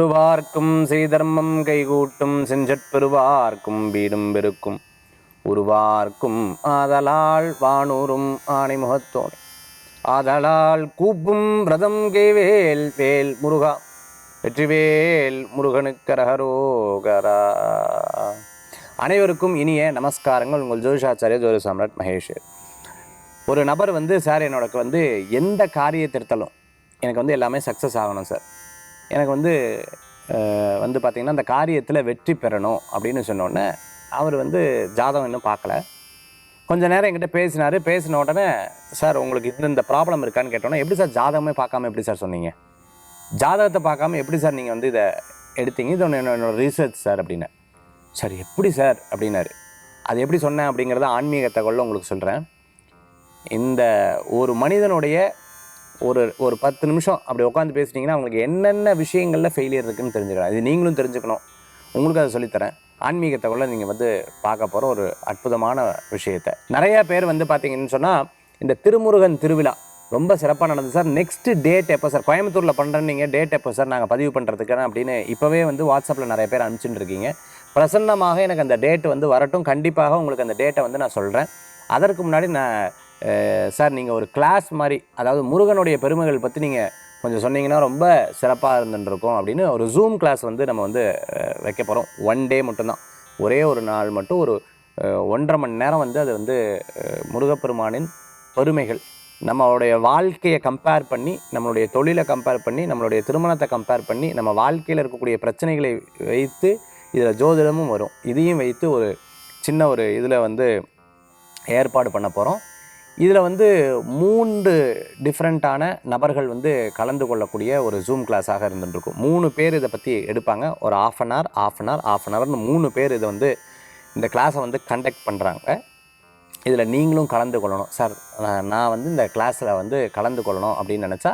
திருவார்க்கும் ஸ்ரீதர்மம் கைகூட்டும் செஞ்சற்பெருவார்க்கும் வீடும் பெருக்கும். உருவார்க்கும் ஆதலால் வானூரும் ஆணைமுகத்தோனே ஆதலால் கூப்பும் விரதம் கைவேல் வேல் முருகா. வெற்றிவேல் முருகனுக்கரகரோகரா அனைவருக்கும் இனிய நமஸ்காரங்கள். உங்கள் ஜோதிஷாச்சாரிய ஜோதி சாம்ராட் மகேஷ். ஒரு நபர் வந்து சார் என்னோட வந்து எந்த காரியத்திருத்தலும் எனக்கு வந்து எல்லாமே சக்ஸஸ் ஆகணும் சார். எனக்கு வந்து வந்து பார்த்திங்கன்னா அந்த காரியத்தில் வெற்றி பெறணும் அப்படின்னு சொன்னோடனே அவர் வந்து ஜாதகம் இன்னும் பார்க்கல கொஞ்ச நேரம் என்கிட்ட பேசினார். பேசின உடனே சார் உங்களுக்கு இந்த இந்த ப்ராப்ளம் இருக்கான்னு கேட்டோன்னே எப்படி சார் ஜாதகமே பார்க்காம எப்படி சார் சொன்னீங்க? ஜாதகத்தை பார்க்காம எப்படி சார் நீங்கள் வந்து இதை எடுத்தீங்க? இது ஒன்று என்னோட ரீசர்ச் சார் அப்படின்னு. சார் எப்படி சார்? அப்படின்னாரு. அது எப்படி சொன்னேன்? அப்படிங்கிறத ஆன்மீக தகவலில் உங்களுக்கு சொல்கிறேன் இந்த ஒரு மனிதனுடைய ஒரு ஒரு பத்து நிமிஷம் அப்படி உட்காந்து பேசிட்டிங்கன்னா அவங்களுக்கு என்னென்ன விஷயங்களில் ஃபெயிலியர் இருக்குன்னு தெரிஞ்சுக்கலாம். இது நீங்களும் தெரிஞ்சுக்கணும். உங்களுக்கு அதை சொல்லித்தரேன். ஆன்மீகத்தை கூட நீங்கள் வந்து பார்க்க போகிற ஒரு அற்புதமான விஷயத்தை. நிறையா பேர் வந்து பார்த்தீங்கன்னு சொன்னால் இந்த திருமுருகன் திருவிழா ரொம்ப சிறப்பாக நடந்தது சார். நெக்ஸ்ட்டு டேட் எப்போ சார்? கோயம்புத்தூரில் பண்ணுறேன்னு நீங்கள் டேட் எப்போ சார்? நாங்கள் பதிவு பண்ணுறதுக்கு அப்படின்னு இப்போவே வந்து வாட்ஸ்அப்பில் நிறைய பேர் அனுப்பிச்சுட்டு இருக்கீங்க பிரசன்னமாக எனக்கு அந்த டேட் வந்து வரட்டும். கண்டிப்பாக உங்களுக்கு அந்த டேட்டை வந்து நான் சொல்கிறேன் அதற்கு முன்னாடி நான் சார் நீங்கள் ஒரு கிளாஸ் மாதிரி அதாவது முருகனுடைய பெருமைகள் பற்றி நீங்கள் கொஞ்சம் சொன்னீங்கன்னா ரொம்ப சிறப்பாக இருந்துருக்கும் அப்படின்னு ஒரு ஜூம் கிளாஸ் வந்து நம்ம வந்து வைக்க போகிறோம் ஒன் டே மட்டும்தான். ஒரே ஒரு நாள் மட்டும் ஒரு ஒன்றரை மணி நேரம் வந்து அது வந்து முருகப்பெருமானின் பெருமைகள். நம்மளுடைய வாழ்க்கையை கம்பேர் பண்ணி நம்மளுடைய தொழிலை கம்பேர் பண்ணி நம்மளுடைய திருமணத்தை கம்பேர் பண்ணி நம்ம வாழ்க்கையில் இருக்கக்கூடிய பிரச்சனைகளை வைத்து இதில் ஜோதிடமும் வரும். இதையும் வைத்து ஒரு சின்ன ஒரு இதில் வந்து ஏற்பாடு பண்ண போகிறோம் இதில் வந்து மூன்று டிஃப்ரெண்ட்டான நபர்கள் வந்து கலந்து கொள்ளக்கூடிய ஒரு ஜூம் கிளாஸாக இருந்துருக்கும் மூணு பேர் இதை பற்றி எடுப்பாங்க. ஒரு half an hour half an hour half an ஹவர்னு மூணு பேர் இதை வந்து இந்த கிளாஸை வந்து கண்டக்ட் பண்ணுறாங்க இதில் நீங்களும் கலந்து கொள்ளணும். சார் நான் வந்து இந்த கிளாஸில் வந்து கலந்து கொள்ளணும் அப்படின்னு நினச்சா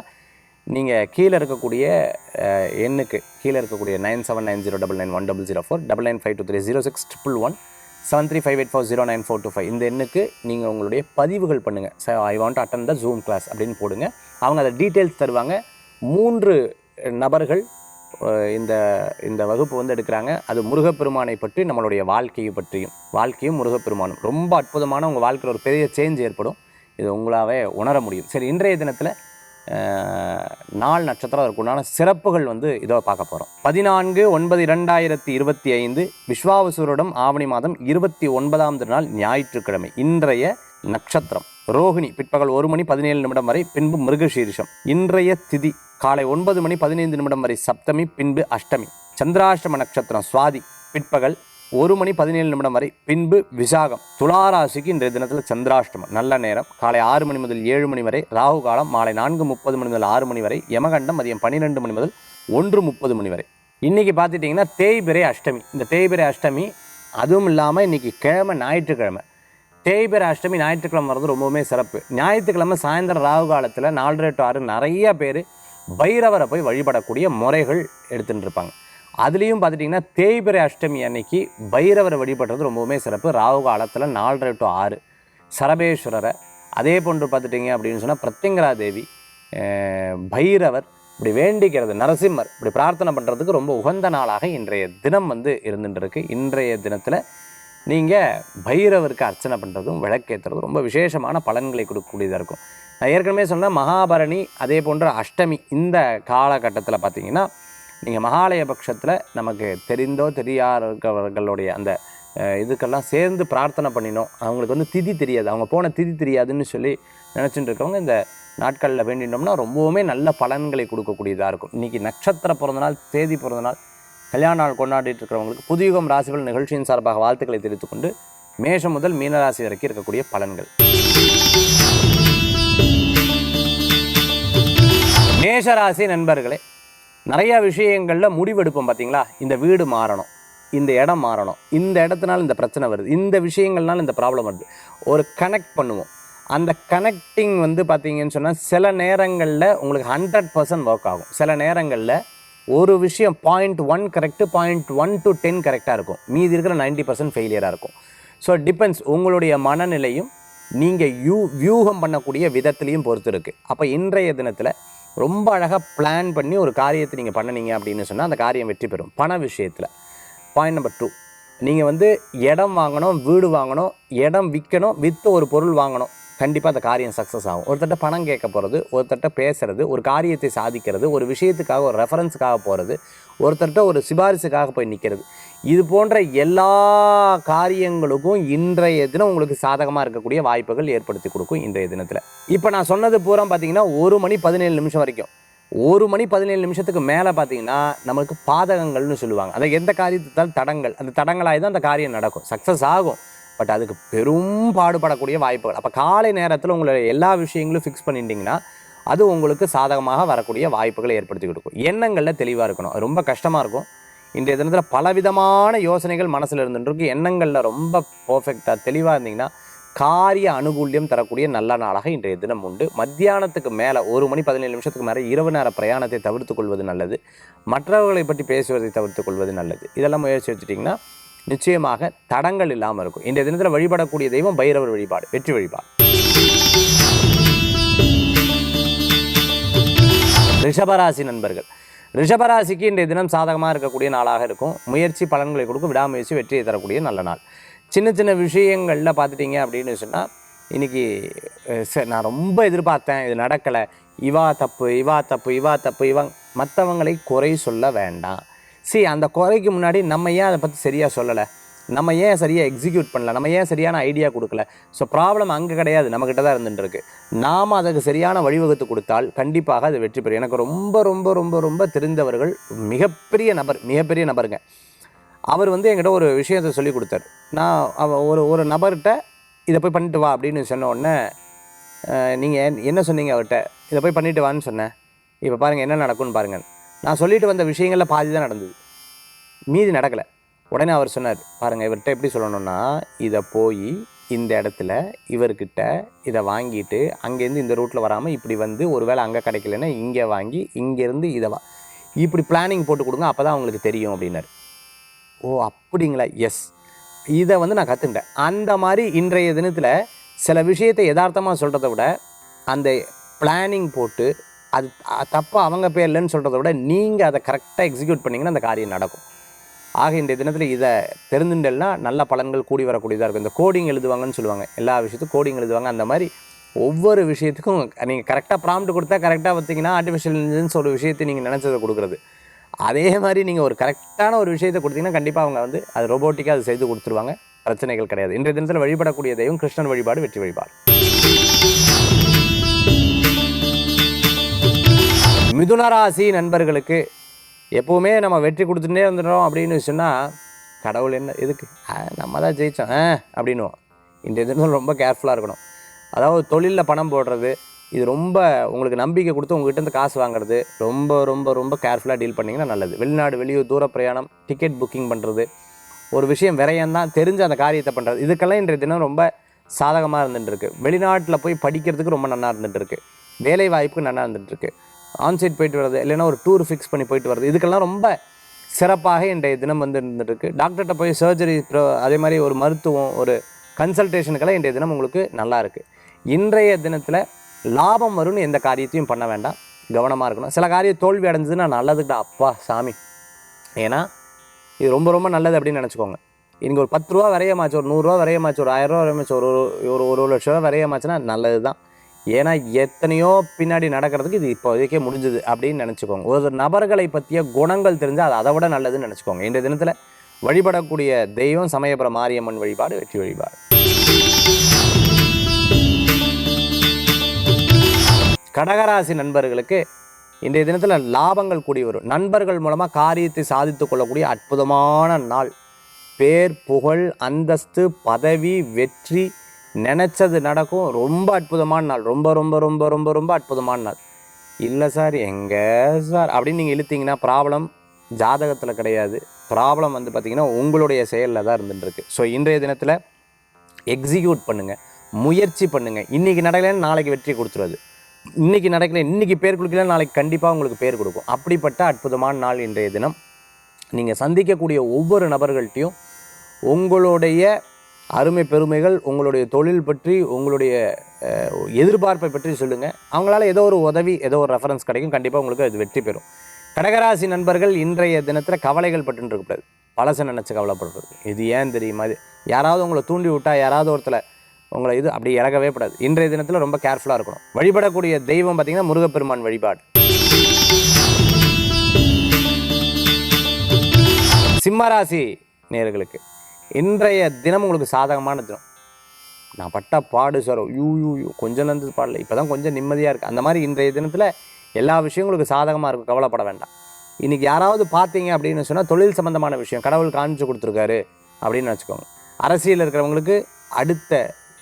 நீங்கள் கீழே இருக்கக்கூடிய எண்ணுக்கு கீழே இருக்கக்கூடிய nine seven nine zero double nine one double zero four double nine five two three zero six triple one seven three five eight four zero nine four two five இந்த எண்ணுக்கு நீங்கள் உங்களுடைய பதிவுகள் பண்ணுங்கள் so I want attend the Zoom class அப்படின்னு போடுங்க. அவங்க அதை டீட்டெயில்ஸ் தருவாங்க. மூன்று நபர்கள் இந்த இந்த வகுப்பு வந்து எடுக்கிறாங்க. அது முருகப்பெருமானை பற்றி நம்மளுடைய வாழ்க்கையை பற்றியும். வாழ்க்கையும் முருகப்பெருமானும். ரொம்ப அற்புதமான உங்கள் வாழ்க்கையில் ஒரு பெரிய சேஞ்ச் ஏற்படும். இது உங்களாவே உணர முடியும். சரி இன்றைய தினத்தில் நாள் நட்சத்திரம் அதற்குண்டான சிறப்புகள் வந்து இதோ பார்க்க போகிறோம் பதினான்கு ஒன்பது இரண்டாயிரத்தி இருபத்தி ஐந்து விஸ்வாவசூரிடம் ஆவணி மாதம் இருபத்தி ஒன்பதாம் நாள் ஞாயிற்றுக்கிழமை இன்றைய நட்சத்திரம். ரோகிணி பிற்பகல் ஒரு மணி பதினேழு நிமிடம் வரை பின்பு மிருகசீரிஷம். இன்றைய திதி காலை ஒன்பது மணி பதினைந்து நிமிடம் வரை சப்தமி பின்பு அஷ்டமி. சந்திராஷ்டம நட்சத்திரம் சுவாதி பிற்பகல் ஒரு மணி பதினேழு நிமிடம் வரை பின்பு விசாகம். துளாராசிக்கு இன்றைய தினத்தில் சந்திராஷ்டமம். நல்ல நேரம். காலை ஆறு மணி முதல் ஏழு மணி வரை ராகு காலம். மாலை நான்கு முப்பது மணி முதல் ஆறு மணி வரை யமகண்டம். மதியம் பன்னிரெண்டு மணி முதல் ஒன்று முப்பது மணி வரை. இன்றைக்கி பார்த்துட்டிங்கன்னா தேய்பிரை அஷ்டமி. இந்த தேய்பிரை அஷ்டமி அதுவும் இல்லாமல் இன்னைக்கு கிழமை ஞாயிற்றுக்கிழமை. தேய்பிரை அஷ்டமி ஞாயிற்றுக்கிழமை வர்றது ரொம்பவுமே சிறப்பு. ஞாயிற்றுக்கிழமை சாயந்தரம் ராகு காலத்தில் நாலரை டு ஆறு நிறைய பேர் பைரவரை போய் வழிபடக்கூடிய முறைகள் எடுத்துகிட்டு இருப்பாங்க. அதுலேயும் பார்த்துட்டிங்கன்னா தேய்பிரை அஷ்டமி அன்னைக்கு பைரவரை வழிபடுறது ரொம்பவுமே சிறப்பு. ராகு காலத்தில் நாலரை டு ஆறு சரபேஸ்வரரை. அதே போன்று பார்த்துட்டிங்க அப்படின்னு சொன்னால் பிரத்யங்கரா தேவி பைரவர் இப்படி வேண்டிக்கிறது நரசிம்மர் இப்படி பிரார்த்தனை பண்ணுறதுக்கு ரொம்ப உகந்த நாளாக இன்றைய தினம் வந்து இருந்துட்டுருக்கு. இன்றைய தினத்தில் நீங்கள் பைரவருக்கு அர்ச்சனை பண்ணுறதும் விளக்கேற்றுறதும் ரொம்ப விசேஷமான பலன்களை கொடுக்கக்கூடியதாக இருக்கும். நான் ஏற்கனவே சொன்னால் மகாபரணி அதே போன்ற அஷ்டமி இந்த காலகட்டத்தில் பார்த்தீங்கன்னா நீங்கள் மகாலய பட்சத்தில் நமக்கு தெரிந்தோ தெரியாதவர்களுடைய அந்த இதுக்கெல்லாம் சேர்ந்து பிரார்த்தனை பண்ணினோம். அவங்களுக்கு வந்து திதி தெரியாது. அவங்க போன திதி தெரியாதுன்னு சொல்லி நினச்சிட்டு இருக்கவங்க இந்த நாட்களில் வேண்டினோம்னா ரொம்பவுமே நல்ல பலன்களை கொடுக்கக்கூடியதாக இருக்கும். இன்றைக்கி நட்சத்திர பிறந்தநாள் தேதி பிறந்தநாள் கல்யாண நாள் கொண்டாடிட்டு இருக்கிறவங்களுக்கு புதுயுகம் ராசிகள் நிகழ்ச்சியின் சார்பாக வாழ்த்துக்களை தெரிவித்துக் கொண்டு மேஷம் முதல் மீனராசி வரைக்கும் இருக்கக்கூடிய பலன்கள். மேஷராசி நண்பர்களே நிறையா விஷயங்களில் முடிவெடுப்போம் பார்த்தீங்களா இந்த வீடு மாறணும். இந்த இடம் மாறணும். இந்த இடத்துனால இந்த பிரச்சனை வருது. இந்த விஷயங்கள்னால இந்த ப்ராப்ளம் வருது. ஒரு கனெக்ட் பண்ணுவோம். அந்த கனெக்டிங் வந்து பார்த்தீங்கன்னு சொன்னால் சில நேரங்களில் உங்களுக்கு ஹண்ட்ரட் பர்சன்ட் ஒர்க் ஆகும். சில நேரங்களில் ஒரு விஷயம் point one correct point one to ten கரெக்டாக இருக்கும். மீதி இருக்கிற 90% பர்சன்ட் ஃபெயிலியராக இருக்கும். ஸோ டிபெண்ட்ஸ் உங்களுடைய மனநிலையும் நீங்கள் யூ வியூகம் பண்ணக்கூடிய விதத்துலையும் பொறுத்து இருக்குது அப்போ இன்றைய தினத்தில் ரொம்ப அழகாக பிளான் பண்ணி ஒரு காரியத்தை நீங்கள் பண்ணினீங்க அப்படின்னு சொன்னால் அந்த காரியம் வெற்றி பெறும். பண விஷயத்தில். பாயிண்ட் நம்பர் டூ நீங்கள் வந்து இடம் வாங்கணும் வீடு வாங்கணும் இடம் விற்கணும் விற்று ஒரு பொருள் வாங்கணும். கண்டிப்பாக அந்த காரியம் சக்ஸஸ் ஆகும். ஒருத்தட்ட பணம் கேட்க போகிறது ஒருத்தட்ட பேசுகிறது ஒரு காரியத்தை சாதிக்கிறது ஒரு விஷயத்துக்காக ஒரு ரெஃபரன்ஸுக்காக போகிறது ஒருத்தட்ட ஒரு சிபாரிசுக்காக போய் நிற்கிறது இது போன்ற எல்லா காரியங்களுக்கும் இன்றைய தினம் உங்களுக்கு சாதகமாக இருக்கக்கூடிய வாய்ப்புகள் ஏற்படுத்தி கொடுக்கும் இன்றைய தினத்தில். இப்போ நான் சொன்னது பூரா பார்த்தீங்கன்னா ஒரு மணி பதினேழு நிமிஷம் வரைக்கும். ஒரு மணி பதினேழு நிமிஷத்துக்கு மேலே பார்த்தீங்கன்னா நமக்கு பாதகங்கள்னு சொல்லுவாங்க. அந்த எந்த காரியத்தால் தடங்கள் அந்த தடங்களாகி தான் அந்த காரியம் நடக்கும். சக்ஸஸ் ஆகும். பட் அதுக்கு பெரும் பாடுபடக்கூடிய வாய்ப்புகள். அப்போ காலை நேரத்தில் உங்களை எல்லா விஷயங்களும் ஃபிக்ஸ் பண்ணிட்டீங்கன்னா அது உங்களுக்கு சாதகமாக வரக்கூடிய வாய்ப்புகளை ஏற்படுத்தி கொடுக்கும். எண்ணங்களில் தெளிவாக இருக்கணும். ரொம்ப கஷ்டமாக இருக்கும். இன்றைய தினத்தில் பலவிதமான யோசனைகள் மனசில் இருந்துருக்கு எண்ணங்களில் ரொம்ப பர்ஃபெக்டாக தெளிவாக இருந்தீங்கன்னா காரிய அனுகூல்யம் தரக்கூடிய நல்ல நாளாக இன்றைய தினம் உண்டு. மத்தியானத்துக்கு மேலே ஒரு மணி பதினேழு நிமிஷத்துக்கு மேலே இரவு நேர பிரயாணத்தை தவிர்த்து கொள்வது நல்லது. மற்றவர்களை பற்றி பேசுவதை தவிர்த்து கொள்வது நல்லது. இதெல்லாம் முயற்சி வச்சுட்டிங்கன்னா நிச்சயமாக தடங்கள் இல்லாமல் இருக்கும். இன்றைய தினத்தில் வழிபடக்கூடிய தெய்வம் பைரவர் வழிபாடு வெற்றி வழிபாடு. ரிஷபராசி நண்பர்கள் ரிஷபராசிக்கு இன்றைய தினம் சாதகமாக இருக்கக்கூடிய நாளாக இருக்கும். முயற்சி பலன்களை கொடுக்கும். விடாமுயற்சி வெற்றியை தரக்கூடிய நல்ல நாள். சின்ன சின்ன விஷயங்களில் பார்த்துட்டீங்க அப்படின்னு சொன்னால் இன்றைக்கி நான் ரொம்ப எதிர்பார்த்தேன். இது நடக்கலை. இவா தப்பு இவா தப்பு இவா தப்பு இவங் மற்றவங்களை குறை சொல்ல வேண்டாம். சி அந்த குறைக்கு முன்னாடி நம்ம ஏன் அதை பற்றி சரியாக சொல்லலை? நம்ம ஏன் சரியாக எக்ஸிக்யூட் பண்ணல? நம்ம ஏன் சரியான ஐடியா கொடுக்கல? ஸோ ப்ராப்ளம் அங்கே கிடையாது. நம்மக்கிட்ட தான் இருந்துட்டுருக்கு. நாம் அதுக்கு சரியான வழிவகுத்து கொடுத்தால் கண்டிப்பாக அது வெற்றி பெறும். எனக்கு ரொம்ப ரொம்ப ரொம்ப ரொம்ப தெரிந்தவர்கள் மிகப்பெரிய நபர் மிகப்பெரிய நபருங்க. அவர் வந்து என்கிட்ட ஒரு விஷயத்தை சொல்லி கொடுத்தாரு. நான் அவ ஒரு ஒரு நபர்கிட்ட இதை போய் பண்ணிட்டு வா அப்படின்னு சொன்ன உடனே நீங்கள் என்ன சொன்னீங்க அவர்கிட்ட? இதை போய் பண்ணிட்டு வான்னு சொன்னேன். இப்போ பாருங்கள் என்ன நடக்கும்னு பாருங்கள் நான் சொல்லிட்டு வந்த விஷயங்களில் பாதி தான் நடந்தது. மீதி நடக்கலை. உடனே அவர் சொன்னார் பாருங்கள் இவர்கிட்ட எப்படி சொல்லணும்னா இதை போய் இந்த இடத்துல இவர்கிட்ட இதை வாங்கிட்டு அங்கேருந்து இந்த ரூட்டில் வராமல் இப்படி வந்து ஒருவேளை அங்கே கிடைக்கலன்னா இங்கே வாங்கி இங்கேருந்து இதை வா இப்படி பிளானிங் போட்டு கொடுங்க அப்போ தான் அவங்களுக்கு தெரியும் அப்படின்னாரு. ஓ அப்படிங்களா? எஸ் இதை வந்து நான் கற்றுக்கிட்டேன் அந்த மாதிரி இன்றைய தினத்தில் சில விஷயத்தை யதார்த்தமாக சொல்கிறத விட அந்த பிளானிங் போட்டு அது தப்பாக அவங்க பேர்லன்னு சொல்கிறத விட நீங்கள் அதை கரெக்டாக எக்ஸிக்யூட் பண்ணிங்கன்னா அந்த காரியம் நடக்கும். ஆக இந்த தினத்தில் இதை தெரிந்துட்டேன்னா நல்ல பலன்கள் கூடி வரக்கூடியதாக இருக்கும். இந்த கோடிங் எழுதுவாங்கன்னு சொல்லுவாங்க. எல்லா விஷயத்துக்கும் கோடிங் எழுதுவாங்க. அந்த மாதிரி ஒவ்வொரு விஷயத்துக்கும் நீங்கள் கரெக்டாக ப்ராம்ப்ட் கொடுத்தா கரெக்டாக பார்த்தீங்கன்னா ஆர்டிஃபிஷியல் இன்டெலிஜென்ஸ் ஒரு விஷயத்தை நீங்கள் நினச்சதை கொடுக்குறது. அதே மாதிரி நீங்கள் ஒரு கரெக்டான ஒரு விஷயத்தை கொடுத்தீங்கன்னா கண்டிப்பாக அவங்க வந்து அது ரோபோட்டிக்காக அது செய்து கொடுத்துருவாங்க. பிரச்சனைகள் கிடையாது. இன்றைய தினத்தில் வழிபடக்கூடிய தெய்வம் கிருஷ்ணன் வழிபாடு வெற்றி வழிபாடு. மிதுன ராசி நண்பர்களுக்கு எப்போவுமே நம்ம வெற்றி கொடுத்துட்டே இருந்துட்டோம் அப்படின்னு சொன்னால் கடவுள் என்ன எதுக்கு? நம்ம தான் ஜெயித்தோம் ஆ அப்படின்னுவோம். இன்றைய தினம் ரொம்ப கேர்ஃபுல்லாக இருக்கணும். அதாவது தொழிலில் பணம் போடுறது இது ரொம்ப உங்களுக்கு நம்பிக்கை கொடுத்து உங்கள்கிட்ட இருந்து காசு வாங்குறது ரொம்ப ரொம்ப ரொம்ப கேர்ஃபுல்லாக டீல் பண்ணிங்கன்னா நல்லது. வெளிநாடு வெளியூர் தூர பிரயாணம் டிக்கெட் புக்கிங் பண்ணுறது ஒரு விஷயம் விரயம் தான் தெரிஞ்சு அந்த காரியத்தை பண்ணுறது இதுக்கெல்லாம் இன்றைய தினம் ரொம்ப சாதகமாக இருந்துகிட்டு இருக்கு வெளிநாட்டில் போய் படிக்கிறதுக்கு ரொம்ப நல்லா இருந்துகிட்டு இருக்கு வேலை வாய்ப்புக்கு நல்லா இருந்துகிட்டு இருக்கு ஆன்சைட் போயிட்டு வர்றது இல்லைன்னா ஒரு டூர் ஃபிக்ஸ் பண்ணி போயிட்டு வர்றது இதுக்கெல்லாம் ரொம்ப சிறப்பாக இன்றைய தினம் வந்து இருந்துட்டுருக்கு. டாக்டர்கிட்ட போய் சர்ஜரி அதே மாதிரி ஒரு மருத்துவம் ஒரு கன்சல்டேஷனுக்கெல்லாம் இன்றைய தினம் உங்களுக்கு நல்லா இருக்குது இன்றைய தினத்தில் லாபம் வரும்னு எந்த காரியத்தையும் பண்ண வேண்டாம். கவனமாக இருக்கணும். சில காரியம் தோல்வி அடைஞ்சதுன்னா நல்லதுக்கிட்ட அப்பா சாமி. ஏன்னா இது ரொம்ப ரொம்ப நல்லது அப்படின்னு நினச்சிக்கோங்க. இன்றைக்கி ஒரு பத்து ரூபா விரையமாச்சு ஒரு நூறுரூவா விரையமாச்சு ஒரு ஆயிரரூவா விரையமாச்சு ஒரு ஒரு ஒரு ஒரு லட்ச ரூபா விரையமாச்சுன்னா நல்லது தான் ஏன்னா எத்தனையோ பின்னாடி நடக்கிறதுக்கு இது இப்போதைக்கே முடிஞ்சது அப்படின்னு நினச்சிக்கோங்க. ஒரு நபர்களை பற்றிய குணங்கள் தெரிஞ்சால் அது அதை விட நல்லதுன்னு நினச்சிக்கோங்க. இந்த தினத்தில் வழிபடக்கூடிய தெய்வம் சமயபுரம் மாரியம்மன் வழிபாடு வெற்றி வழிபாடு. கடகராசி நண்பர்களுக்கு இன்றைய தினத்தில் லாபங்கள் கூடி வரும். நண்பர்கள் மூலமாக காரியத்தை சாதித்து கொள்ளக்கூடிய அற்புதமான நாள். பேர் புகழ் அந்தஸ்து பதவி வெற்றி நினச்சது நடக்கும். ரொம்ப அற்புதமான நாள். ரொம்ப ரொம்ப ரொம்ப ரொம்ப ரொம்ப அற்புதமான நாள். இல்லை சார் எங்கே சார்? அப்படின்னு நீங்கள் இழுத்தீங்கன்னா ப்ராப்ளம் ஜாதகத்தில் கிடையாது. ப்ராப்ளம் வந்து பார்த்திங்கன்னா உங்களுடைய செயலில் தான் இருந்துட்டுருக்கு. ஸோ இன்றைய தினத்தில் எக்ஸிக்யூட் பண்ணுங்கள் முயற்சி பண்ணுங்கள் இன்றைக்கி நடக்கலைன்னு நாளைக்கு வெற்றி கொடுத்துருவது. இன்றைக்கி நடக்கல இன்றைக்கி பேர் கொடுக்கல நாளைக்கு கண்டிப்பாக உங்களுக்கு பேர் கொடுக்கும். அப்படிப்பட்ட அற்புதமான நாள் இன்றைய தினம். நீங்கள் சந்திக்கக்கூடிய ஒவ்வொரு நபர்கள்ட்டையும் உங்களுடைய அருமை பெருமைகள் உங்களுடைய தொழில் பற்றி உங்களுடைய எதிர்பார்ப்பை பற்றி சொல்லுங்கள் அவங்களால ஏதோ ஒரு உதவி ஏதோ ஒரு ரெஃபரன்ஸ் கிடைக்கும். கண்டிப்பாக உங்களுக்கு அது வெற்றி பெறும். கடகராசி நண்பர்கள் இன்றைய தினத்தில் கவலைகள் பட்டு இருக்கக்கூடாது. பழசை நினச்சி கவலைப்படுறது. இது ஏன் தெரியுமா? இது யாராவது உங்களை தூண்டி விட்டால் யாராவது ஒருத்தர் உங்களை இது அப்படி இறக்கவே கூடாது. இன்றைய தினத்தில் ரொம்ப கேர்ஃபுல்லாக இருக்கணும். வழிபடக்கூடிய தெய்வம் பார்த்தீங்கன்னா முருகப்பெருமான் வழிபாடு. சிம்மராசி நேர்களுக்கு. இன்றைய தினம் உங்களுக்கு சாதகமான தினம். நான் பட்ட பாடு சார். யூ யூ யூ கொஞ்சம் இருந்து பாடல. இப்போ தான் கொஞ்சம் நிம்மதியாக இருக்குது அந்த மாதிரி இன்றைய தினத்தில் எல்லா விஷயங்களுக்கு சாதகமாக இருக்கும் கவலைப்பட வேண்டாம். இன்றைக்கி யாராவது பார்த்தீங்க அப்படின்னு சொன்னால் தொழில் சம்மந்தமான விஷயம். கடவுள் காமிச்சு கொடுத்துருக்காரு அப்படின்னு வச்சுக்கோங்க. அரசியலில் இருக்கிறவங்களுக்கு அடுத்த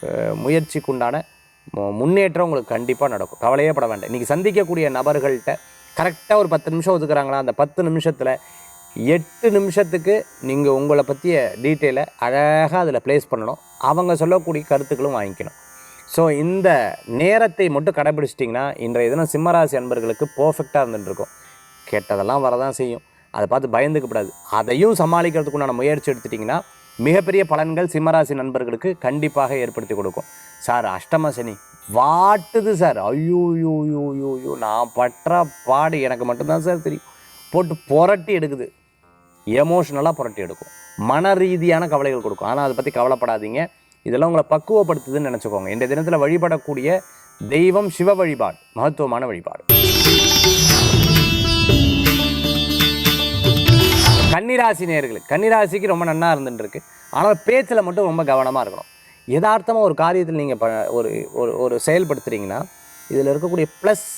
அஹ், முயற்சிக்குண்டான முன்னேற்றம் உங்களுக்கு கண்டிப்பாக நடக்கும். கவலையே பட வேண்டாம். இன்றைக்கி சந்திக்கக்கூடிய நபர்கள்ட்ட கரெக்டாக ஒரு பத்து நிமிஷம் ஒதுக்குறாங்களா? அந்த பத்து நிமிஷத்தில் எட்டு நிமிஷத்துக்கு நீங்கள் உங்களை பற்றிய டீட்டெயிலை அழகாக அதில் ப்ளேஸ் பண்ணணும். அவங்க சொல்லக்கூடிய கருத்துக்களும் வாங்கிக்கணும். ஸோ இந்த நேரத்தை மட்டும் கடைபிடிச்சிட்டிங்கன்னா இன்றைய தினம் சிம்மராசி அன்பர்களுக்கு பர்ஃபெக்டாக இருந்துட்டுருக்கும். கெட்டதெல்லாம் வரதான் செய்யும். அதை பார்த்து பயந்துக்கப்படாது அதையும் சமாளிக்கிறதுக்குண்டான முயற்சி எடுத்துட்டிங்கன்னா மிகப்பெரிய பலன்கள் சிம்மராசி நண்பர்களுக்கு கண்டிப்பாக ஏற்படுத்தி கொடுக்கும். சார் அஷ்டம சனி. வாட்டுது சார். ஐயோ யூ யூ யூ நான் பற்ற பாடு. எனக்கு மட்டும்தான் சார் தெரியும். போட்டு புரட்டி எடுக்குது. எமோஷ்னலாக புரட்டி எடுக்கும். மன ரீதியான கவலைகள் கொடுக்கும். ஆனால் அதை பற்றி கவலைப்படாதீங்க. இதெல்லாம் உங்களை பக்குவப்படுத்துதுன்னு நினச்சிக்கோங்க. இந்த தினத்தில் வழிபடக்கூடிய தெய்வம் சிவ வழிபாடு மகத்துவமான வழிபாடு. கன்னிராசி நேர்கள் கன்னிராசிக்கு ரொம்ப நன்னா இருந்துட்டுருக்கு. ஆனால் பேச்சில் மட்டும் ரொம்ப கவனமாக இருக்கணும். யதார்த்தமாக ஒரு காரியத்தில் நீங்கள் ப ஒரு ஒரு ஒரு செயல்படுத்துறீங்கன்னா இதில் இருக்கக்கூடிய ப்ளஸ்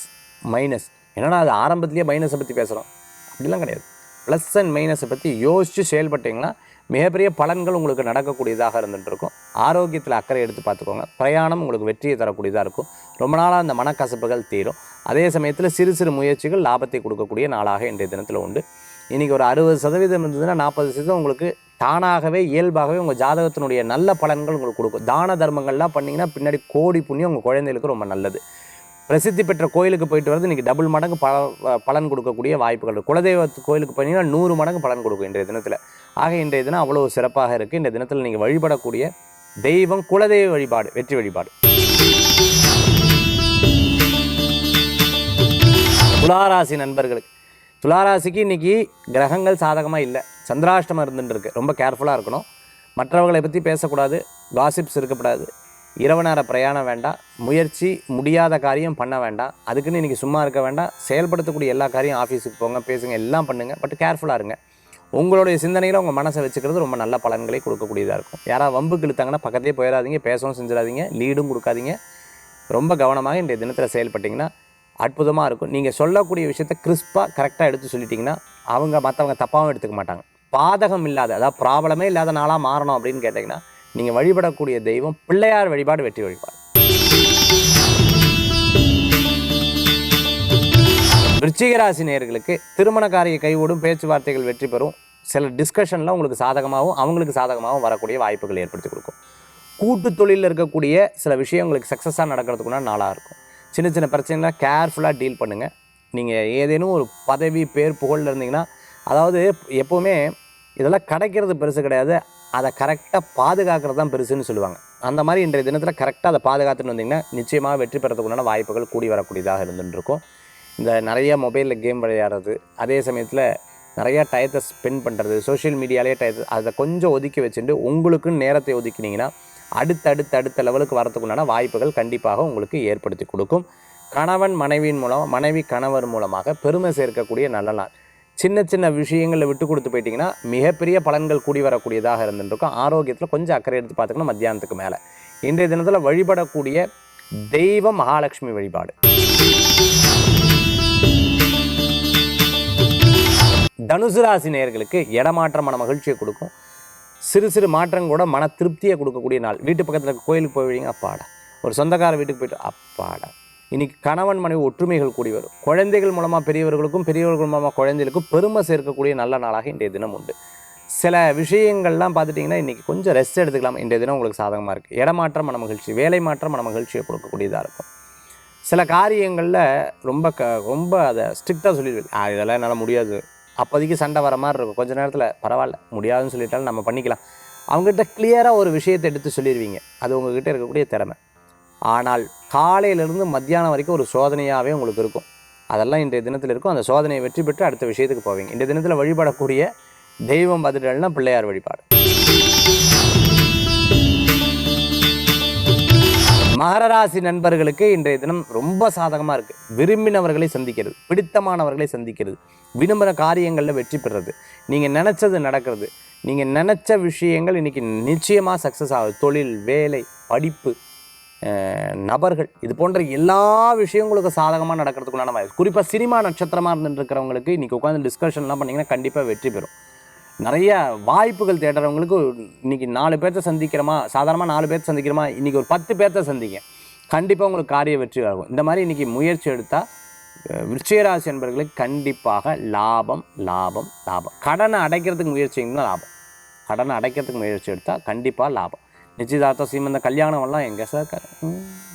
மைனஸ் என்னென்னா அது ஆரம்பத்துலேயே மைனஸை பற்றி பேசுகிறோம் அப்படிலாம் கிடையாது. ப்ளஸ் அண்ட் மைனஸை பற்றி யோசித்து செயல்பட்டீங்கன்னா மிகப்பெரிய பலன்கள் உங்களுக்கு நடக்கக்கூடியதாக இருந்துட்டு இருக்கும் ஆரோக்கியத்தில் அக்கறை எடுத்து பார்த்துக்கோங்க. பிரயாணம் உங்களுக்கு வெற்றியை தரக்கூடியதாக இருக்கும். ரொம்ப நாளாக அந்த மனக்கசப்புகள் தீரும். அதே சமயத்தில் சிறு சிறு முயற்சிகள் லாபத்தை கொடுக்கக்கூடிய நாளாக இன்றைய தினத்தில் உண்டு. இன்றைக்கி ஒரு அறுபது சதவீதம் இருந்ததுன்னா நாற்பது சதவீதம் உங்களுக்கு தானாகவே இயல்பாகவே உங்கள் ஜாதகத்தினுடைய நல்ல பலன்கள் உங்களுக்கு கொடுக்கும். தான தர்மங்கள்லாம் பண்ணிங்கன்னா பின்னாடி கோடி புண்ணியம் உங்கள் குழந்தைகளுக்கு ரொம்ப நல்லது. பிரசித்தி பெற்ற கோயிலுக்கு போயிட்டு வரது இன்றைக்கி டபுள் மடங்கு பல பலன் கொடுக்கக்கூடிய வாய்ப்புகள் இருக்குது கோயிலுக்கு போனீங்கன்னா நூறு மடங்கு பலன் கொடுக்கும் இன்றைய தினத்தில். ஆக இன்றைய தினம் அவ்வளோ சிறப்பாக இருக்குது இந்த தினத்தில் நீங்கள் வழிபடக்கூடிய தெய்வம் குலதெய்வ வழிபாடு வெற்றி வழிபாடு. துளாராசி நண்பர்களுக்கு துளாராசிக்கு இன்னைக்கு கிரகங்கள் சாதகமாக இல்லை. சந்திராஷ்டமம் இருந்துட்டு இருக்கு. ரொம்ப கேர்ஃபுல்லாக இருக்கணும். மற்றவர்களை பற்றி பேசக்கூடாது. காசிப்ஸ் இருக்கக்கூடாது. இரவு நேர பிரயாணம் வேண்டாம். முயற்சி முடியாத காரியம் பண்ண வேண்டாம். அதுக்குன்னு இன்றைக்கி சும்மா இருக்க வேண்டாம். செயல்படுத்தக்கூடிய எல்லா காரியம் ஆஃபீஸுக்கு போங்க பேசுங்க எல்லாம் பண்ணுங்கள் பட் கேர்ஃபுல்லாக இருங்க. உங்களுடைய சிந்தனையில் உங்கள் மனசை வச்சுக்கிறது ரொம்ப நல்ல பலன்களை கொடுக்கக்கூடியதாக இருக்கும். யாராவது வம்புக்கு இழுத்தாங்கன்னா பக்கத்தே போயிடாதீங்க பேசவும் செஞ்சிடாதீங்க லீடும் கொடுக்காதீங்க. ரொம்ப கவனமாக இன்றைய தினத்தில் செயல்பட்டிங்கன்னா அற்புதமாக இருக்கும். நீங்கள் சொல்லக்கூடிய விஷயத்த கிறிஸ்பாக கரெக்டாக எடுத்து சொல்லிட்டிங்கன்னா அவங்க மற்றவங்க தப்பாகவும் எடுத்துக்க மாட்டாங்க. பாதகம் இல்லாத அதாவது ப்ராப்ளமே இல்லாத நாளாக மாறணும் அப்படின்னு கேட்டிங்கன்னா நீங்கள் வழிபடக்கூடிய தெய்வம் பிள்ளையார் வழிபாடு வெற்றி வழிபாடு. விருச்சிகராசி நேர்களுக்கு திருமண காரிய கைகூடும் பேச்சுவார்த்தைகள் வெற்றி பெறும். சில டிஸ்கஷனில் உங்களுக்கு சாதகமாகவும் அவங்களுக்கு சாதகமாகவும் வரக்கூடிய வாய்ப்புகள் ஏற்படுத்தி கொடுக்கும். கூட்டு தொழிலில் இருக்கக்கூடிய சில விஷயங்களுக்கு சக்ஸஸாக நடக்கிறதுக்குன்னா நாளாக இருக்கும். சின்ன சின்ன பிரச்சனைலாம் கேர்ஃபுல்லாக டீல் பண்ணுங்கள் நீங்கள் ஏதேனும் ஒரு பதவி பேர் புகழில் இருந்தீங்கன்னா அதாவது எப்போவுமே இதெல்லாம் கிடைக்கிறது பெருசு கிடையாது. அதை கரெக்டாக பாதுகாக்கிறது தான் பெருசுன்னு சொல்லுவாங்க. அந்த மாதிரி இன்றைய தினத்தில் கரெக்டாக அதை பாதுகாத்துட்டு வந்தீங்கன்னா நிச்சயமாக வெற்றி பெறதுக்குண்டான வாய்ப்புகள் கூடி வரக்கூடியதாக இருந்துருக்கும். இந்த நிறைய மொபைலில் கேம் விளையாடுறது அதே சமயத்தில் நிறையா டயத்தை ஸ்பெண்ட் பண்ணுறது சோஷியல் மீடியாலே டயத்தை அதை கொஞ்சம் ஒதுக்கி வச்சுட்டு உங்களுக்குன்னு நேரத்தை ஒதுக்கினீங்கன்னா அடுத்த அடுத்த அடுத்த லெவலுக்கு வரதுக்குண்டான வாய்ப்புகள் கண்டிப்பாக உங்களுக்கு ஏற்படுத்தி கொடுக்கும். கணவன் மனைவியின் மூலம் மனைவி கணவர் மூலமாக பெருமை சேர்க்கக்கூடிய நல்ல நாள். சின்ன சின்ன விஷயங்களில் விட்டு கொடுத்து போயிட்டீங்கன்னா மிகப்பெரிய பலன்கள் கூடி வரக்கூடியதாக இருந்துருக்கும் ஆரோக்கியத்தில் கொஞ்சம் அக்கறை எடுத்து பார்த்துக்கணும் மத்தியானத்துக்கு மேலே. இன்றைய தினத்தில் வழிபடக்கூடிய தெய்வ மகாலட்சுமி வழிபாடு. தனுசு ராசி நேயர்களுக்கு இடமாற்றமான மகிழ்ச்சியை கொடுக்கும். சிறு சிறு மாற்றம் கூட மன திருப்தியை கொடுக்கக்கூடிய நாள். வீட்டு பக்கத்தில் கோயிலுக்கு போய்விடுங்க அப்பாடா. ஒரு சொந்தக்கார வீட்டுக்கு போயிட்டு அப்பாடா. இன்னைக்கு கணவன் மனைவி ஒற்றுமைகள் கூடி வரும். குழந்தைகள் மூலமாக பெரியவர்களுக்கும் பெரியவர்கள் மூலமாக குழந்தைகளுக்கும் பெருமை சேர்க்கக்கூடிய நல்ல நாளாக இன்றைய தினம் உண்டு. சில விஷயங்கள்லாம் பார்த்துட்டிங்கன்னா இன்றைக்கி கொஞ்சம் ரெஸ்ட் எடுத்துக்கலாம். இன்றைய தினம் உங்களுக்கு சாதகமாக இருக்குது இடமாற்றம் மன மகிழ்ச்சி வேலை மாற்றம் மன மகிழ்ச்சியை கொடுக்கக்கூடியதாக இருக்கும். சில காரியங்களில் ரொம்ப க ரொம்ப அதை ஸ்ட்ரிக்டாக சொல்லிடுவேன் இதெல்லாம் என்னால் முடியாது. அப்போதைக்கு சண்டை வர மாதிரி இருக்கும். கொஞ்ச நேரத்தில் பரவாயில்ல. முடியாதுன்னு சொல்லிட்டாலும் நம்ம பண்ணிக்கலாம். அவங்ககிட்ட கிளியராக ஒரு விஷயத்தை எடுத்து சொல்லிடுவீங்க. அது உங்ககிட்ட இருக்கக்கூடிய திறமை. ஆனால் காலையிலேருந்து மத்தியானம் வரைக்கும் ஒரு சோதனையாகவே உங்களுக்கு இருக்கும். அதெல்லாம் இன்றைய தினத்தில் இருக்கும். அந்த சோதனையை வெற்றி பெற்று அடுத்த விஷயத்துக்கு போவீங்க. இந்த தினத்தில் வழிபடக்கூடிய தெய்வம் பார்த்துட்டா பிள்ளையார் வழிபாடு. மகரராசி நண்பர்களுக்கு இன்றைய தினம் ரொம்ப சாதகமாக இருக்குது விரும்பினவர்களை சந்திக்கிறது பிடித்தமானவர்களை சந்திக்கிறது விரும்புகிற காரியங்களில் வெற்றி பெறுறது நீங்கள் நினச்சது நடக்கிறது. நீங்கள் நினச்ச விஷயங்கள் இன்றைக்கி நிச்சயமாக சக்ஸஸ் ஆகுது. தொழில் வேலை படிப்பு நபர்கள். இது போன்ற எல்லா விஷயங்களுக்கு சாதகமாக நடக்கிறதுக்குள்ளான வாய்ப்பு. குறிப்பாக சினிமா நட்சத்திரமாக இருந்துருக்கிறவங்களுக்கு இன்றைக்கி உட்காந்து டிஸ்கஷன்லாம் பண்ணிங்கன்னா கண்டிப்பாக வெற்றி பெறும். நிறைய வாய்ப்புகள் தேடுறவங்களுக்கு இன்னைக்கு நாலு பேர்த்த சந்திக்கிறோமா சாதாரணமாக நாலு பேர்த்த சந்திக்கிறோமா இன்றைக்கி ஒரு பத்து பேர்த்த சந்திக்க கண்டிப்பாக உங்களுக்கு காரிய வெற்றி ஆகும். இந்த மாதிரி இன்றைக்கி முயற்சி எடுத்தால் விருச்சிகராசி என்பவர்களுக்கு கண்டிப்பாக லாபம் லாபம் லாபம். கடனை அடைக்கிறதுக்கு முயற்சி லாபம். கடனை அடைக்கிறதுக்கு முயற்சி எடுத்தால் கண்டிப்பாக லாபம். நிச்சயதார்த்தம் சீமந்த கல்யாணம்லாம் எங்கே சார்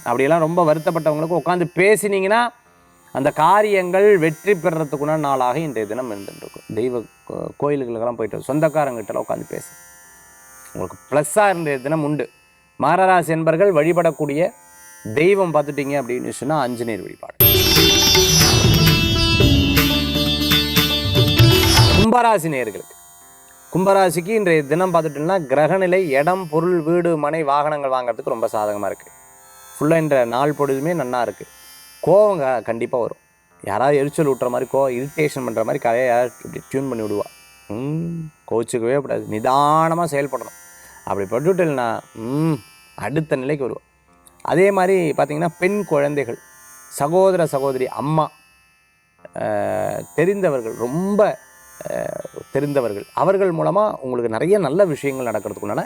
அப்படியெல்லாம் ரொம்ப வருத்தப்பட்டவங்களுக்கு உட்காந்து பேசினீங்கன்னா அந்த காரியங்கள் வெற்றி பெறத்துக்குன்னா நாளாக இன்றைய தினம் இருந்துருக்கும் தெய்வ கோயில்களுக்கெல்லாம் கோயிலுகளுக்கெல்லாம் போயிட்டு சொந்தக்காரங்கிட்டலாம் உட்காந்து பேசு. உங்களுக்கு ப்ளஸ்ஸாக இன்றைய தினம் உண்டு. மாரராசி என்பர்கள் வழிபடக்கூடிய தெய்வம் பார்த்துட்டீங்க அப்படின்னு சொன்னால் ஆஞ்சநேயர் வழிபாடு. கும்பராசி நேயர்களுக்கு. கும்பராசிக்கு இன்றைய தினம் பார்த்துட்டோம்னா கிரகநிலை இடம் பொருள் வீடு மனை வாகனங்கள் வாங்குறதுக்கு ரொம்ப சாதகமாக இருக்குது ஃபுல்லாக இன்ற நாள் பொழுதுமே நல்லா இருக்குது கோவம் கண்டிப்பாக வரும். யாராவது எரிச்சல் விட்டுற மாதிரி கோ இரிட்டேஷன் பண்ணுற மாதிரி கதையை யாராவது இப்படி டியூன் பண்ணி விடுவா. ம் கோச்சிக்கவே கூடாது. நிதானமாக செயல்படணும். அப்படி பட்டுட்டேன்னா ம் அடுத்த நிலைக்கு வருவோம் அதே மாதிரி பார்த்திங்கன்னா பெண் குழந்தைகள் சகோதர சகோதரி அம்மா தெரிந்தவர்கள் ரொம்ப தெரிந்தவர்கள். அவர்கள் மூலமாக உங்களுக்கு நிறைய நல்ல விஷயங்கள் நடக்கிறதுக்குண்டான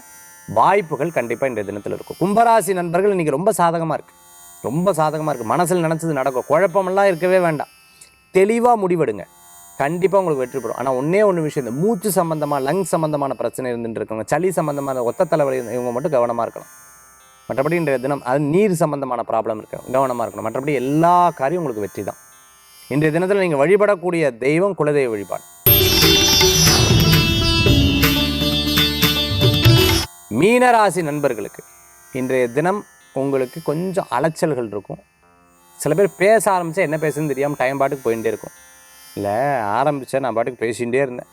வாய்ப்புகள் கண்டிப்பாக இன்றைய தினத்தில் இருக்கும். கும்பராசி நண்பர்கள் இன்றைக்கி ரொம்ப சாதகமாக இருக்குது ரொம்ப சாதகமாக இருக்குது மனசில் நினச்சது நடக்கும். குழப்பமெல்லாம் இருக்கவே வேண்டாம். தெளிவாக முடிவெடுங்க. கண்டிப்பாக உங்களுக்கு வெற்றி பெறும். ஆனால் ஒன்றே ஒன்று விஷயம் இந்த மூச்சு சம்மந்தமாக லங் சம்மந்தமான பிரச்சனை இருந்துட்டு இருக்கவங்க சளி சம்மந்தமான ஒத்த தலைவலி இவங்க மட்டும் கவனமாக இருக்கணும். மற்றபடி இன்றைய தினம் அது நீர் சம்பந்தமான ப்ராப்ளம் இருக்கு. கவனமாக இருக்கணும். மற்றபடி எல்லா காரியம் உங்களுக்கு வெற்றி தான் இன்றைய தினத்தில் நீங்கள் வழிபடக்கூடிய தெய்வம் குலதெய்வ வழிபாடு. மீனராசி நண்பர்களுக்கு இன்றைய தினம் உங்களுக்கு கொஞ்சம் அலைச்சல்கள் இருக்கும். சில பேர் பேச ஆரம்பித்தா என்ன பேசுன்னு தெரியாமல் டைம் பாட்டுக்கு போயிட்டே இருக்கும். இல்லை ஆரம்பித்தா நான் பாட்டுக்கு பேசிகிட்டே இருந்தேன்.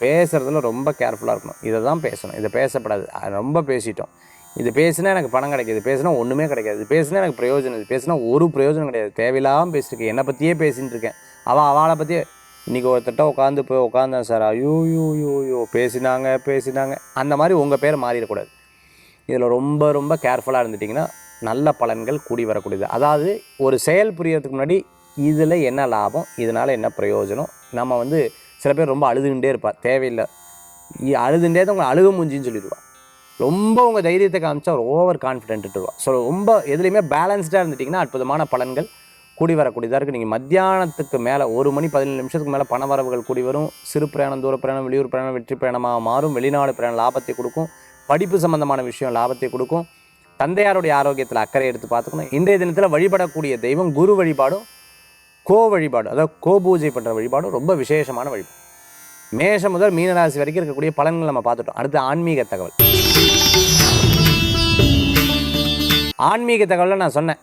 பேசுகிறதுல ரொம்ப கேர்ஃபுல்லாக இருக்கணும். இதை தான் பேசணும். இதை பேசப்படாது. அது ரொம்ப பேசிட்டோம். இது பேசினா எனக்கு பணம் கிடைக்கிது. பேசினா ஒன்றுமே கிடைக்காது. இது பேசினா எனக்கு பிரயோஜனம். இது பேசினா ஒரு பிரயோஜனம் கிடையாது. தேவையில்லாமல் பேசியிருக்கேன் என்னை பற்றியே பேசிட்டு இருக்கேன். அவள் அவளை பற்றியே இன்றைக்கி ஒருத்தட்ட உட்காந்து போய் உட்காந்தேன் சார். ஐயோ யோ யோ யோ பேசினாங்க பேசினாங்க. அந்த மாதிரி உங்கள் பேர் மாறிடக்கூடாது. இதில் ரொம்ப ரொம்ப கேர்ஃபுல்லாக இருந்துட்டிங்கன்னா நல்ல பலன்கள் கூடி வரக்கூடியது. அதாவது ஒரு செயல் புரியறதுக்கு முன்னாடி இதில் என்ன லாபம் இதனால் என்ன பிரயோஜனம்? நம்ம வந்து சில பேர் ரொம்ப அழுதுகிட்டே இருப்பார் தேவையில்லை. அழுதுகிட்டே தான் உங்களை அழுக மூஞ்சின்னு சொல்லிடுவா. ரொம்ப உங்கள் தைரியத்தை காமிச்சா ஒரு ஓவர் கான்ஃபிடென்ட்டுருவா ஸோ ரொம்ப எதுலேயுமே பேலன்ஸ்டாக இருந்துட்டிங்கன்னா அற்புதமான பலன்கள் கூடி வரக்கூடியதாக இருக்குது நீங்கள் மத்தியானத்துக்கு மேலே ஒரு மணி பதினேழு நிமிஷத்துக்கு மேலே பண வரவுகள் கூடி வரும். சிறு பிரயாணம் தூர பிரயாணம் வெளியூர் பிரயாணம் வெற்றி பிரயாணமாக மாறும். வெளிநாடு பிரயாணம் லாபத்தை கொடுக்கும். படிப்பு சம்பந்தமான விஷயம் லாபத்தை கொடுக்கும். தந்தையாருடைய ஆரோக்கியத்தில் அக்கறை எடுத்து பார்த்துக்கணும். இன்றைய தினத்தில் வழிபடக்கூடிய தெய்வம் குரு வழிபாடும் கோ வழிபாடு அதாவது கோ பூஜை பண்ணுற வழிபாடும் ரொம்ப விசேஷமான வழிபாடு மேஷம் முதல் மீனராசி வரைக்கும் இருக்கக்கூடிய பலன்கள் நம்ம பார்த்துட்டோம். அடுத்து ஆன்மீக தகவல். ஆன்மீக தகவலில் நான் சொன்னேன்.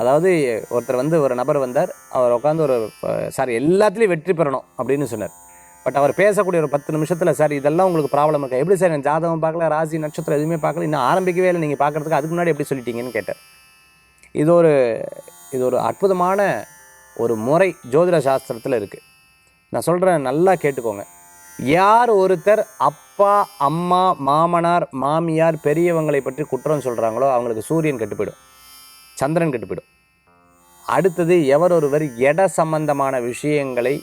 அதாவது ஒருத்தர் வந்து ஒரு நபர் வந்தார் அவர் உட்காந்து ஒரு சார் எல்லாத்துலேயும் வெற்றி பெறணும் அப்படின்னு சொன்னார். பட் அவர் பேசக்கூடிய ஒரு பத்து நிமிஷத்தில் சார் இதெல்லாம் உங்களுக்கு ப்ராப்ளம் இருக்கா? எப்படி சார் நான் ஜாதகம் பார்க்கல ராசி நட்சத்திரம் எதுவுமே பார்க்கல இன்னும் ஆரம்பிக்கவே இல்லை நீங்கள் பார்க்குறதுக்கு அதுக்கு முன்னாடி எப்படி சொல்லிட்டீங்கன்னு கேட்டார். இது ஒரு இது ஒரு அற்புதமான ஒரு முறை ஜோதிட சாஸ்திரத்தில் இருக்குது நான் சொல்கிறேன் நல்லா கேட்டுக்கோங்க. யார் ஒருத்தர் அப்பா அம்மா மாமனார் மாமியார் பெரியவங்களை பற்றி குற்றம் சொல்கிறாங்களோ அவங்களுக்கு சூரியன் கெட்டு போயிடும். சந்திரன் கெட்டு போயிடும் அடுத்தது எவர் ஒருவர் இட சம்பந்தமான விஷயங்களை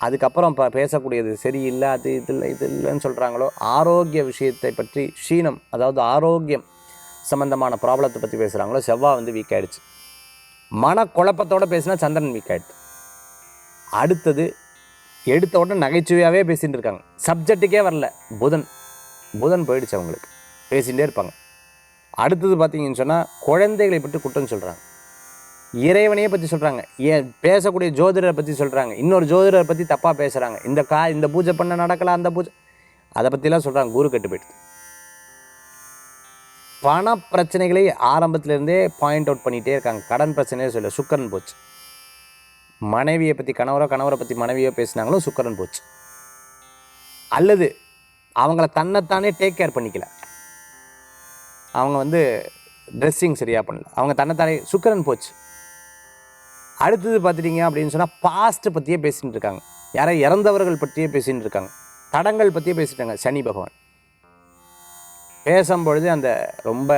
அதுக்கப்புறம் இப்போ பேசக்கூடியது சரியில்லை அது இது இல்லை இது இல்லைன்னு சொல்கிறாங்களோ ஆரோக்கிய விஷயத்தை பற்றி க்ஷீணம் அதாவது ஆரோக்கியம் சம்பந்தமான ப்ராப்ளத்தை பற்றி பேசுகிறாங்களோ செவ்வாய் வந்து வீக் ஆயிடுச்சு. மனக்குழப்பத்தோடு பேசினா சந்திரன் வீக் ஆயிடுச்சு. அடுத்தது எடுத்த உடனே நகைச்சுவையாகவே பேசிகிட்டு இருக்காங்க. சப்ஜெக்ட்டுக்கே வரல. புதன். புதன் போயிடுச்சு அவங்களுக்கு. பேசிகிட்டே இருப்பாங்க. அடுத்தது பார்த்தீங்கன்னு சொன்னால் குழந்தைகளை பற்றி குற்றம் சொல்கிறாங்க இறைவனையே பற்றி சொல்கிறாங்க ஏன் பேசக்கூடிய ஜோதிடரை பற்றி சொல்கிறாங்க இன்னொரு ஜோதிடரை பற்றி தப்பாக பேசுகிறாங்க இந்த கா இந்த பூஜை பண்ண நடக்கல அந்த பூஜை. அதை பற்றிலாம் சொல்கிறாங்க குரு கெட்டு போயிடுது. பண பிரச்சனைகளை ஆரம்பத்திலேருந்தே பாயிண்ட் அவுட் பண்ணிகிட்டே இருக்காங்க. கடன் பிரச்சனையே சொல்ல சுக்கரன் போச்சு. மனைவியை பற்றி கணவரோ கணவரை பற்றி மனைவியோ பேசினாங்களோ சுக்கரன் போச்சு. அல்லது அவங்கள தன்னைத்தானே டேக் கேர் பண்ணிக்கல. அவங்க வந்து ட்ரெஸ்ஸிங் சரியாக பண்ணல. அவங்க தன்னைத்தானே சுக்கரன் போச்சு. அடுத்தது பார்த்துட்டீங்க அப்படின்னு சொன்னால் பாஸ்ட்டை பற்றியே பேசிகிட்டு இருக்காங்க. யாரோ இறந்தவர்கள் பற்றியே பேசிகிட்டு இருக்காங்க. தடங்கள் பற்றியே பேசிட்டாங்க சனி பகவான். பேசும்பொழுது அந்த ரொம்ப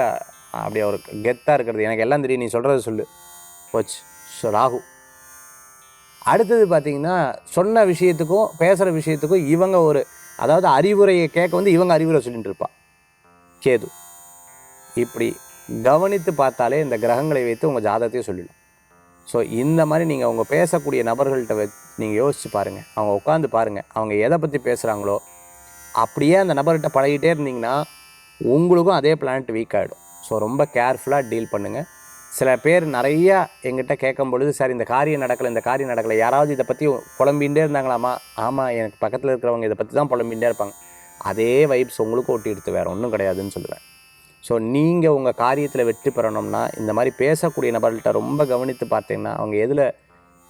அப்படியே ஒரு கெத்தாக இருக்கிறது. எனக்கு எல்லாம் தெரியும் நீ சொல்கிறத சொல்லு. போச்சு. ஸோ ராகு. அடுத்தது பார்த்தீங்கன்னா சொன்ன விஷயத்துக்கும் பேசுகிற விஷயத்துக்கும் இவங்க ஒரு அதாவது அறிவுரையை கேட்க வந்து இவங்க அறிவுரை சொல்லிட்டு இருப்பாள் கேது. இப்படி கவனித்து பார்த்தாலே இந்த கிரகங்களை வைத்து உங்கள் ஜாதகத்தையும் சொல்லிடும். ஸோ இந்த மாதிரி நீங்கள் அவங்க பேசக்கூடிய நபர்கள்ட்ட வ நீங்கள் யோசித்து பாருங்கள் அவங்க உட்காந்து பாருங்கள் அவங்க எதை பற்றி பேசுகிறாங்களோ அப்படியே அந்த நபர்கிட்ட பழகிட்டே இருந்தீங்கன்னா உங்களுக்கும் அதே பிளானட் வீக் ஆகிடும் ஸோ ரொம்ப கேர்ஃபுல்லாக டீல் பண்ணுங்கள் சில பேர் நிறையா எங்கிட்ட கேட்கும் பொழுது சார் இந்த காரியம் நடக்கலை இந்த காரியம் நடக்கலை. யாராவது இதை பற்றி புலம்பிகிட்டே இருந்தாங்களாமா? ஆமாம் எனக்கு பக்கத்தில் இருக்கிறவங்க இதை பற்றி தான் புலம்பிகிட்டே இருப்பாங்க. அதே வைப்ஸ் உங்களுக்கும் ஒட்டி எடுத்து வேறு ஒன்றும் கிடையாதுன்னு சொல்லுவேன். ஸோ நீங்கள் உங்கள் காரியத்தில் வெற்றி பெறணும்னா இந்த மாதிரி பேசக்கூடிய நபர்கள்ட்ட ரொம்ப கவனித்து பார்த்தீங்கன்னா அவங்க எதில்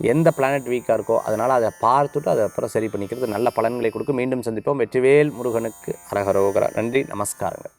எந்த பிளானட் வீக்காக இருக்கோ அதனால் அதை பார்த்துட்டு அதை அப்புறம் சரி பண்ணிக்கிறது நல்ல பலன்களை கொடுக்கும் மீண்டும் சந்திப்போம். வெற்றிவேல் முருகனுக்கு அரகரோகரா நன்றி நமஸ்காரங்கள்.